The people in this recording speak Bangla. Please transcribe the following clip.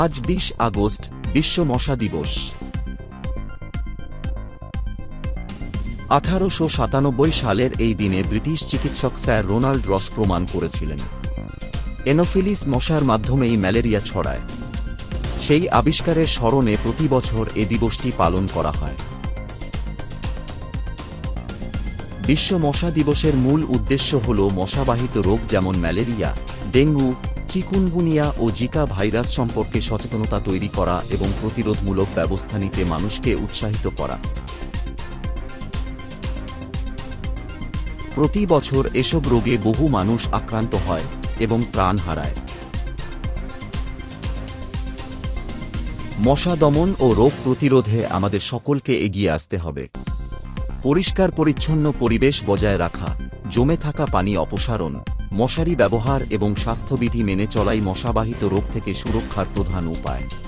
আজ বিশ আগস্ট বিশ্ব মশা দিবস। আঠারোশো সাতানব্বই সালের এই দিনে ব্রিটিশ চিকিৎসক স্যার রোনাল্ড রস প্রমাণ করেছিলেন। এনোফিলিস মশার মাধ্যমেই ম্যালেরিয়া ছড়ায়। সেই আবিষ্কারের স্মরণে প্রতি বছর এ দিবসটি পালন করা হয়। বিশ্ব মশা দিবসের মূল উদ্দেশ্য হল মশাবাহিত রোগ যেমন ম্যালেরিয়া, ডেঙ্গু চিকুনগুনিয়া ও জিকা ভাইরাস সম্পর্কে সচেতনতা তৈরি করা এবং প্রতিরোধমূলক ব্যবস্থা নিতে মানুষকে উৎসাহিত করা। প্রতি বছর এসব রোগে বহু মানুষ আক্রান্ত হয় এবং প্রাণ হারায়। মশা দমন ও রোগ প্রতিরোধে আমাদের সকলকে এগিয়ে আসতে হবে। পরিষ্কার পরিচ্ছন্ন পরিবেশ বজায় রাখা, জমে থাকা পানি অপসারণ মশারি ব্যবহার এবং স্বাস্থ্যবিধি মেনে চলাই মশাবাহিত রোগ থেকে সুরক্ষার প্রধান উপায়।